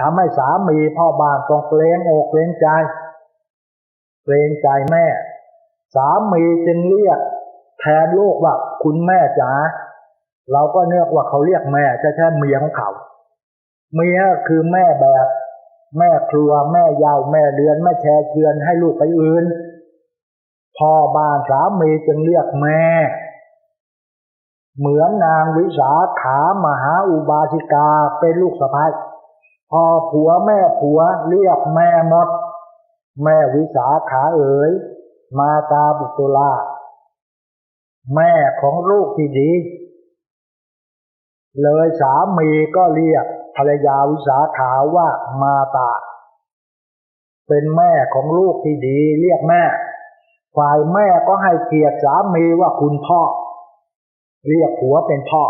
ทำให้สามีพ่อบ้านต้องเกรงอกเกรงใจ เกรงใจแม่ สามีจึงเรียก แทนลูกว่าคุณแม่จ๋าเราก็เนือกว่าเขาเรียกแม่จะแค่เมียของเขาเมียคือแม่แบบ แม่ครัวแม่ยาวแม่เดือนแม่แชร์เชือนให้ลูกไปอื่นพ่อบ้านสามีจึงเรียกแม่ เหมือนนางวิสาขามหาอุบาสิกาเป็นลูกสะพ้าย พอผัวแม่ผัวเรียกแม่มด แม่วิสาขาเอ๋ย มาตาบุตุลา แม่ของลูกที่ดี เลยสามีก็เรียกภรรยาวิสาขาว่ามาตา เป็นแม่ของลูกที่ดีเรียกแม่ ฝ่ายแม่ก็ให้เกียรติสามีว่าคุณพ่อ เรียกผัวเป็นพ่อ